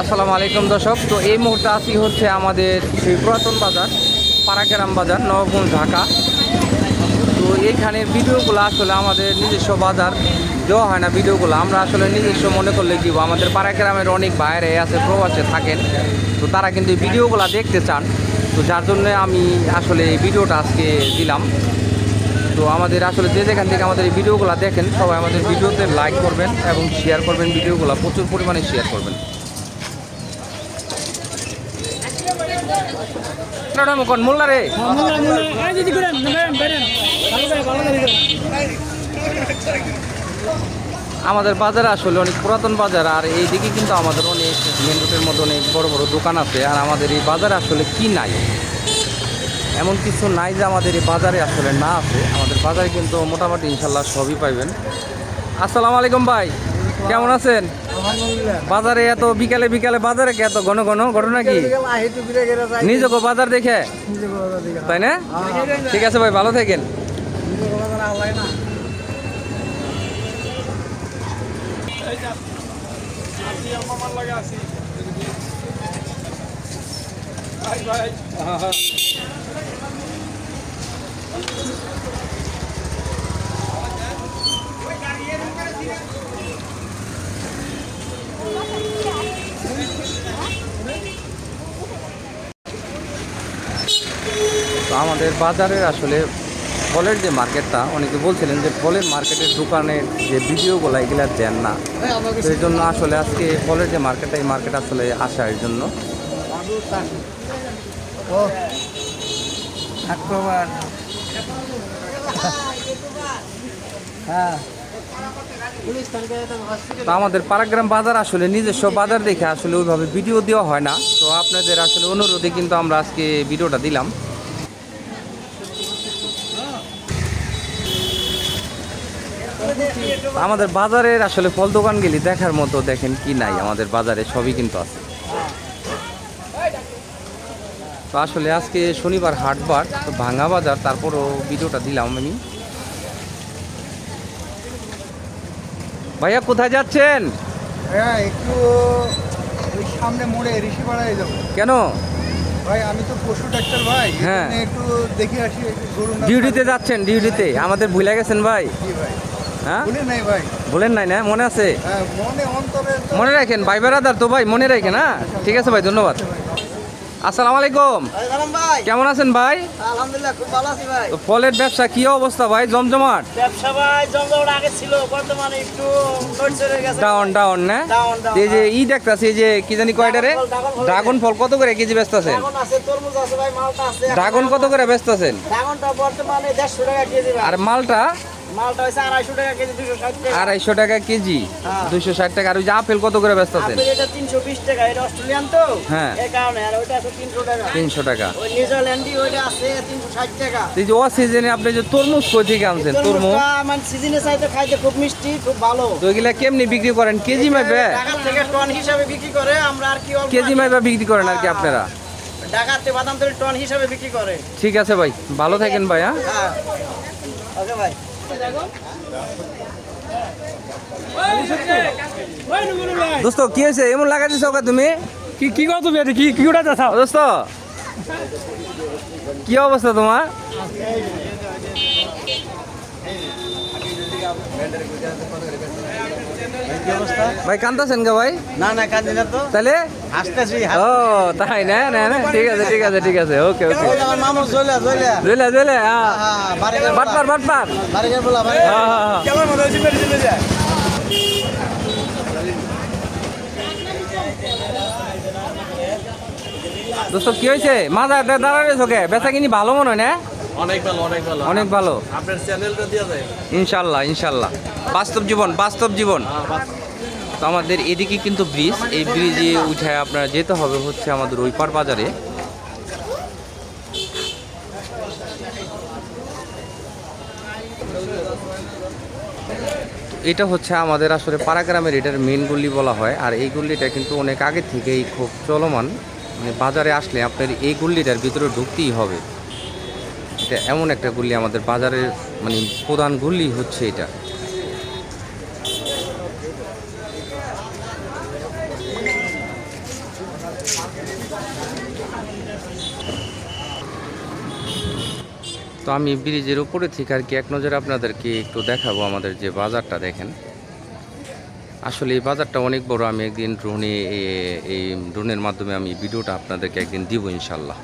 আসসালামু আলাইকুম দর্শক। তো এই মুহূর্তে আসি হচ্ছে আমাদের সেই পুরাতন বাজার পাড়াকেরাম বাজার, নবগঞ্জ, ঢাকা। তো এইখানে ভিডিওগুলো আসলে আমাদের নিজস্ব বাজার দেওয়া হয় না ভিডিওগুলো। আমরা আসলে নিজস্ব মনে করলে দিব আমাদের পাড়াকেরামের অনেক বাইরে আছে, প্রবাসে থাকেন। তো তারা কিন্তু ভিডিওগুলো দেখতে চান। তো যার জন্য আমি আসলে এই ভিডিওটা আজকে দিলাম। তো আমাদের আসলে যে যেখান থেকে আমাদের এই ভিডিওগুলো দেখেন, সবাই আমাদের ভিডিওতে লাইক করবেন এবং শেয়ার করবেন, ভিডিওগুলো প্রচুর পরিমাণে শেয়ার করবেন। আমাদের বাজার আসলে অনেক পুরাতন বাজার, আর এই দিকে কিন্তু আমাদের অনেক মেন রোডের মধ্যে অনেক বড় বড় দোকান আছে, আর আমাদের এই বাজারে আসলে কি নাই? এমন কিছু নাই যে আমাদের এই বাজারে আসলে না আছে আমাদের বাজারে কিন্তু মোটামুটি ইনশাল্লাহ সবই পাইবেন। আসসালামু আলাইকুম ভাই কেমন আছেন? বাজারে এত বিকালে বিকালে বাজারে কি এত ঘন ঘন ঘটনা কি? নিজকে বাজার দেখে? তাই না? ঠিক আছে ভাই ভালো থাকেন। আমাদের বাজারের আসলে ফলের যে মার্কেটটা, অনেকে বলছিলেন যে ফলের মার্কেটের দোকানের যে ভিডিওগুলো এগুলো দেন না। তো এই জন্য আসলে আজকে ফলের যে মার্কেটটা, এই মার্কেট আসলে আসা এর জন্য হ্যাঁ। তো আমাদের পারাগ্রাম বাজার আসলে নিজস্ব বাজার দেখে আসলে ওইভাবে ভিডিও দেওয়া হয় না। তো আপনাদের আসলে অনুরোধে কিন্তু আমরা আজকে ভিডিওটা দিলাম। আমাদের বাজারের আসলে ফল দোকান দোকানগুলি দেখার মতো দেখেন কি নাই, আমাদের বাজারে সবই কিন্তু আছে। তো আসলে আজকে শনিবার হাটবার তো ভাঙা বাজার তারপরও ভিডিওটা দিলাম আমি। ভাইয়া কোথায় যাচ্ছেন? হ্যাঁ একটু ওই সামনে মোড়ে ঋষিপাড়ায় যাব। কেন? ভাই আমি তো পশু ডাক্তার ভাই হ্যাঁ। একটু দেখে আসি গরু ডিউটিতে যাচ্ছেন ডিউটিতে আমাদের ভুলে গেছেন ভাই। ভাই। হ্যাঁ? নাই ভাই। বলেন নাই না মনে আছে? হ্যাঁ মনে অন্তরে মনে রাখেন ভাই বেড়াদার তো ভাই মনে রাখেন হ্যাঁ? ঠিক আছে ভাই ধন্যবাদ। আসসালামু আলাইকুম। ভাই। কেমন আছেন ভাই? আলহামদুলিল্লাহ খুব ভালো আছি ভাই। ফলের ব্যবসা কি অবস্থা ভাই? জমজমাট? ব্যবসা ভাই জমজমাট আগে ছিল বর্তমানে একটু ডাউন ডাউন না? এই যে ই দেখতাছি এই যে কি জানি ফল। ড্রাগন ফল কত করে কেজি ব্যস্ত আছেন? ড্রাগন আছে তরমুজ আছে ভাই মালটা আছে। ড্রাগন কত করে ব্যস্ত আছেন? আর মালটা? মালটা টাকা কেজি টাকা। টাকা হ্যাঁ। টাকা। আর ওই যে আপেল কত করে ব্যস্ত আছেন? আপেল এটা তিনশো বিশ টাকা এটা অস্ট্রেলিয়ান তো? হ্যাঁ। কারণে আর আছে টাকা। তিনশো টাকা। ওই নিউজিল্যান্ডি ওইটা আছে তিনশো ষাট টাকা। এই যে ও সিজনে আপনি যে তরমুজ কই থেকে আনছেন? তরমুজ? মানে সিজনে চাইতে খাইতে খুব মিষ্টি খুব ভালো। তো এগুলা কেমনি বিক্রি করেন? কেজি ঢাকা থেকে টন হিসাবে বিক্রি করে আমরা আর কি কেজি মাইপে বিক্রি করেন আর কি আপনারা? ঢাকাতে বাদাম টন হিসাবে বিক্রি করে। ঠিক আছে ভাই ভালো থাকেন ভাই হ্যাঁ। হ্যাঁ। ওকে ভাই। দোস্ত কি হয়েছে? এমন লাগা দিছো ওকে তুমি? কি কি করছ তুমি কি কি উঠাতে চাও? দোস্ত কি অবস্থা তোমার? ভাই কান্দাছেন গা ভাই? না না কাঁদি না তো। তাহলে? হাসতেছি ও তাই না? না না ঠিক আছে ঠিক আছে ঠিক আছে ওকে ওকে। মামু জলে জলে জেলে জেলে হ্যাঁ হ্যাঁ বাটপার বাটপার বাড়ি গেল বলা ভাই হ্যাঁ হ্যাঁ হ্যাঁ। কেমন মনে হচ্ছে বেরিয়ে চলে যায়? দোস্ত কি হয়েছে? মাথা দাঁড়ালে চোখে বেচা কিনি ভালো মনে হয় না? অনেক ভালো অনেক ভালো। অনেক ভালো। আপনার চ্যানেলটা দিয়ে যায়। ইনশাল্লাহ ইনশাল্লাহ। বাস্তব জীবন বাস্তব জীবন। তো আমাদের এদিকে কিন্তু ব্রিজ এই ব্রিজে উঠে আপনার যেতে হবে হচ্ছে আমাদের ওইপার বাজারে। এটা হচ্ছে আমাদের আসলে পাড়াগ্রামের এটার মেন গল্লি বলা হয় আর এই গল্লিটা কিন্তু অনেক আগে থেকেই খুব চলমান। মানে বাজারে আসলে আপনার এই গল্লিটার ভিতরে ঢুকতেই হবে। এটা এমন একটা গুলি আমাদের বাজারের মানে প্রধান গুলি হচ্ছে এটা। তো আমি ব্রিজের উপরে থেকে আর কি এক নজরে আপনাদেরকে একটু দেখাবো আমাদের যে বাজারটা দেখেন। আসলে এই বাজারটা অনেক বড়, আমি একদিন ড্রোনে এই ড্রোনের মাধ্যমে আমি ভিডিওটা আপনাদেরকে একদিন দিব ইনশাল্লাহ।